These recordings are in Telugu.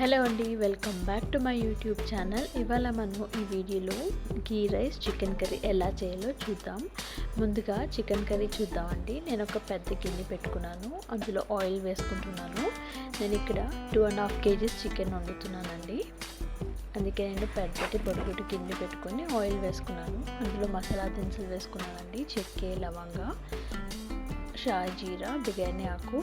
హలో అండి welcome back to my YouTube channel. ఇవాళ మనము ఈ వీడియోలో గీ రైస్ చికెన్ కర్రీ ఎలా చేయాలో చూద్దాం. ముందుగా చికెన్ కర్రీ చూద్దామండి. నేను ఒక పెద్ద గిన్నె పెట్టుకున్నాను. అందులో ఆయిల్ వేసుకుంటున్నాను. నేను ఇక్కడ two and half kgs chicken వండుతున్నానండి. అందుకే నేను పెద్దటి పొడుగుటి గిన్నె పెట్టుకొని ఆయిల్ వేసుకున్నాను. అందులో మసాలా దినుసులు వేసుకున్నానండి. చెక్కే లవంగా షాజీరా బిర్యానీ ఆకు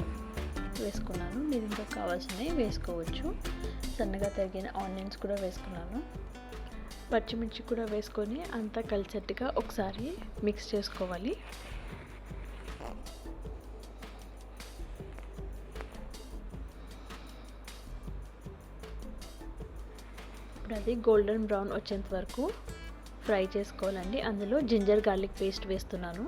వేసుకున్నాను. మీరు ఇంకా కావాల్సినవి వేసుకోవచ్చు. సన్నగా తరిగిన ఆనియన్స్ కూడా వేసుకున్నాను. పచ్చిమిర్చి కూడా వేసుకొని అంతా కలిసట్టుగా ఒకసారి మిక్స్ చేసుకోవాలి. ఇప్పుడు అది గోల్డెన్ బ్రౌన్ వచ్చేంత వరకు ఫ్రై చేసుకోవాలండి. అందులో జింజర్ గార్లిక్ పేస్ట్ వేస్తున్నాను.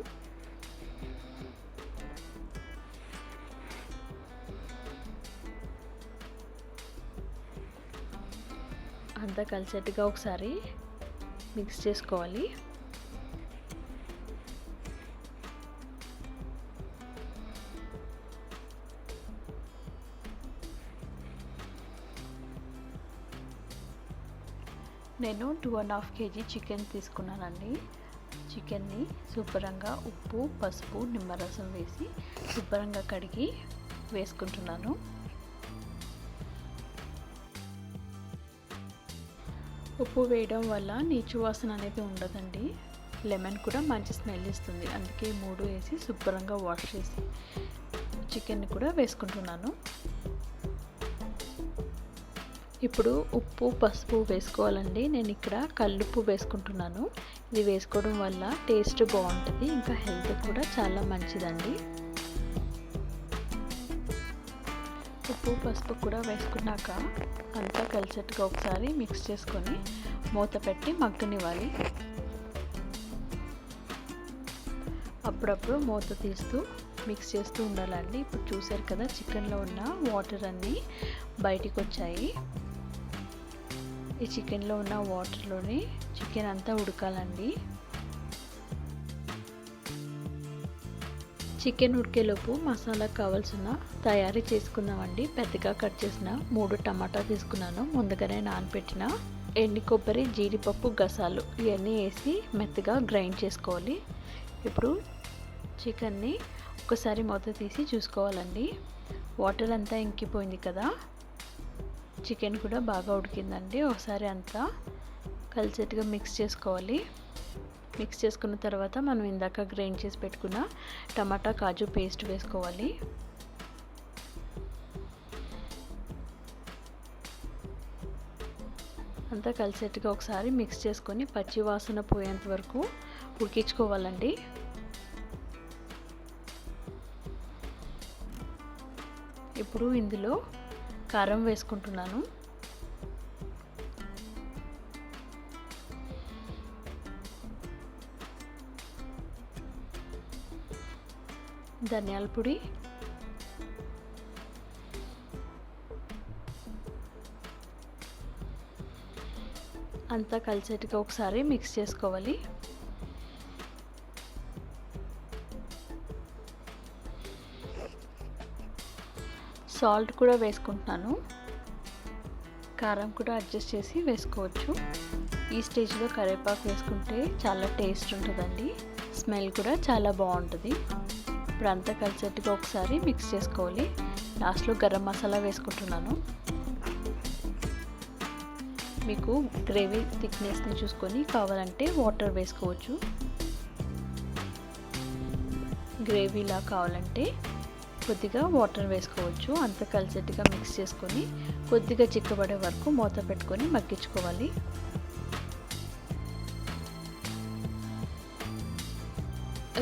అంతా కలిసేట్టుగా ఒకసారి మిక్స్ చేసుకోవాలి. నేను two and half kg chicken తీసుకున్నానండి. చికెన్ని శుభ్రంగా ఉప్పు పసుపు నిమ్మరసం వేసి శుభ్రంగా కడిగి వేసుకుంటున్నాను. ఉప్పు వేయడం వల్ల నీచు వాసన అనేది ఉండదండి. లెమన్ కూడా మంచి స్మెల్ ఇస్తుంది. అందుకే మూడు వేసి శుభ్రంగా వాష్ చేసి చికెన్ కూడా వేసుకుంటున్నాను. ఇప్పుడు ఉప్పు పసుపు వేసుకోవాలండి. నేను ఇక్కడ కల్లుప్పు వేసుకుంటున్నాను. ఇది వేసుకోవడం వల్ల టేస్ట్ బాగుంటుంది. ఇంకా హెల్త్ కూడా చాలా మంచిదండి. ఉప్పు పసుపు కూడా వేసుకున్నాక అంతా కలిసేట్టుగా ఒకసారి మిక్స్ చేసుకొని మూత పెట్టి మగ్గనివ్వాలి. అప్పుడప్పుడు మూత తీస్తూ మిక్స్ చేస్తూ ఉండాలండి. ఇప్పుడు చూసారు కదా చికెన్లో ఉన్న వాటర్ అన్నీ బయటికి వచ్చాయి. ఈ చికెన్లో ఉన్న వాటర్లోనే చికెన్ అంతా ఉడకాలండి. చికెన్ ఉడికేలోపు మసాలా కావాల్సిన తయారీ చేసుకుందామండి. పెద్దగా కట్ చేసిన మూడు టమాటా తీసుకున్నాను. ముందుగానే నానబెట్టిన ఎండి కొబ్బరి జీడిపప్పు గసాలు ఇవన్నీ వేసి మెత్తగా గ్రైండ్ చేసుకోవాలి. ఇప్పుడు చికెన్ని ఒకసారి మూత తీసి చూసుకోవాలండి. వాటర్ అంతా ఇంకిపోయింది కదా. చికెన్ కూడా బాగా ఉడికిందండి. ఒకసారి అంతా కలిసేట్టుగా మిక్స్ చేసుకోవాలి. మిక్స్ చేసుకున్న తర్వాత మనం ఇందాక గ్రైండ్ చేసి పెట్టుకున్న టమాటా కాజు పేస్ట్ వేసుకోవాలి. అంతా కలిసేట్టుగా ఒకసారి మిక్స్ చేసుకొని పచ్చి వాసన పోయేంత వరకు ఉడికించుకోవాలండి. ఇప్పుడు ఇందులో కారం వేసుకుంటున్నాను. ధనియాల పొడి. అంతా కలిసేట్టుగా ఒకసారి మిక్స్ చేసుకోవాలి. సాల్ట్ కూడా వేసుకుంటున్నాను. కారం కూడా అడ్జస్ట్ చేసి వేసుకోవచ్చు. ఈ స్టేజ్లో కరివేపాకు వేసుకుంటే చాలా టేస్ట్ ఉంటుందండి. స్మెల్ కూడా చాలా బాగుంటుంది. ఇప్పుడు అంతా కలిసేట్టుగా ఒకసారి మిక్స్ చేసుకోవాలి. లాస్ట్లో గరం మసాలా వేసుకుంటున్నాను. మీకు గ్రేవీ థిక్నెస్ని చూసుకొని కావాలంటే వాటర్ వేసుకోవచ్చు. గ్రేవీలా కావాలంటే కొద్దిగా వాటర్ వేసుకోవచ్చు. అంత కలిసేట్టుగా మిక్స్ చేసుకొని కొద్దిగా చిక్కబడే వరకు మూత పెట్టుకొని మగ్గించుకోవాలి.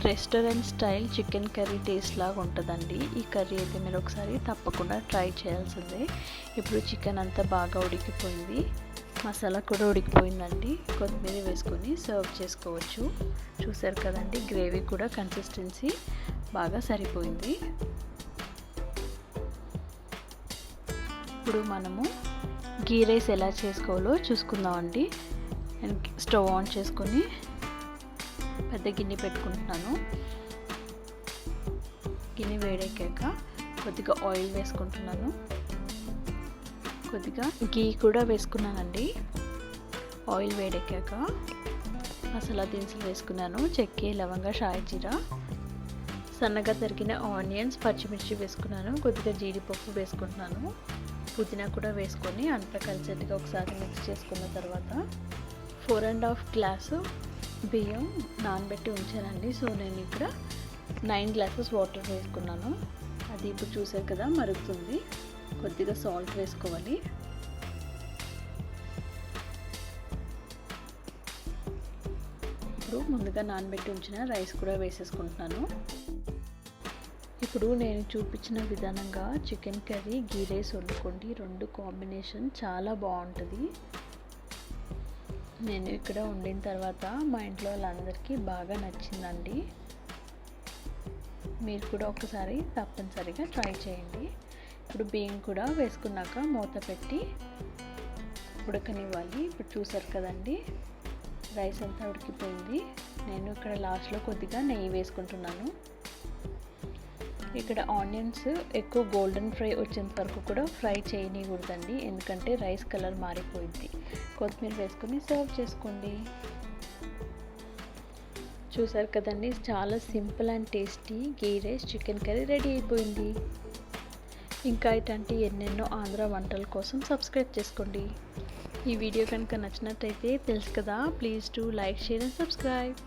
Restaurant style chicken curry taste లాగా ఉంటుందండి. ఈ కర్రీ అయితే మీరు ఒకసారి తప్పకుండా ట్రై చేయాల్సిందే. ఇప్పుడు చికెన్ అంతా బాగా ఉడికిపోయింది. మసాలా కూడా ఉడికిపోయిందండి. కొత్తిమీర వేసుకొని సర్వ్ చేసుకోవచ్చు. చూసారు కదండి గ్రేవీ కూడా కన్సిస్టెన్సీ బాగా సరిపోయింది. ఇప్పుడు మనము గీ రైస్ ఎలా చేసుకోవాలో చూసుకుందామండి. స్టవ్ ఆన్ చేసుకొని పెద్ద గిన్నె పెట్టుకుంటున్నాను. గిన్నె వేడెక్కాక కొద్దిగా ఆయిల్ వేసుకుంటున్నాను. కొద్దిగా గీ కూడా వేసుకున్నానండి. ఆయిల్ వేడెక్కాక మసాలా దినుసులు వేసుకున్నాను. చెక్కి లవంగ షాయి జీరా సన్నగా తరిగిన ఆనియన్స్ పచ్చిమిర్చి వేసుకున్నాను. కొద్దిగా జీడిపప్పు వేసుకుంటున్నాను. పుదీనా కూడా వేసుకొని అంతా కలిసేట్టుగా ఒకసారి మిక్స్ చేసుకున్న తర్వాత ఫోర్ అండ్ హాఫ్ గ్లాసు బియ్యం నానబెట్టి ఉంచానండి. సో నేను ఇక్కడ నైన్ గ్లాసెస్ వాటర్ వేసుకున్నాను. అది ఇప్పుడు చూసారు కదా మరుగుతుంది. కొద్దిగా సాల్ట్ వేసుకోవాలి. ఇప్పుడు ముందుగా నానబెట్టి ఉంచిన రైస్ కూడా వేసేసుకుంటున్నాను. ఇప్పుడు నేను చూపించిన విధానంగా చికెన్ కర్రీ గీ రైస్ వండుకోండి. రెండు కాంబినేషన్ చాలా బాగుంటుంది. నేను ఇక్కడ వండిన తర్వాత మా ఇంట్లో వాళ్ళందరికీ బాగా నచ్చిందండి. మీరు కూడా ఒకసారి తప్పనిసరిగా ట్రై చేయండి. ఇప్పుడు బియ్యం కూడా వేసుకున్నాక మూత పెట్టి ఉడకనివ్వాలి. ఇప్పుడు చూసారు కదండి రైస్ అంతా ఉడికిపోయింది. నేను ఇక్కడ లాస్ట్లో కొద్దిగా నెయ్యి వేసుకుంటున్నాను. ఇక్కడ ఆనియన్స్ ఎక్కువ గోల్డెన్ ఫ్రై వచ్చేంత వరకు కూడా ఫ్రై చేయనికూడదండి ఎందుకంటే రైస్ కలర్ మారిపోయింది. కొత్తిమీర వేసుకొని సర్వ్ చేసుకోండి. చూసారు కదండి చాలా simple and tasty ghee rice chicken curry ready అయిపోయింది. ఇంకా ఇట్లాంటి ఎన్నెన్నో ఆంధ్ర వంటల కోసం సబ్స్క్రైబ్ చేసుకోండి. ఈ వీడియో కనుక నచ్చినట్టయితే తెలుసు కదా please to like share and subscribe.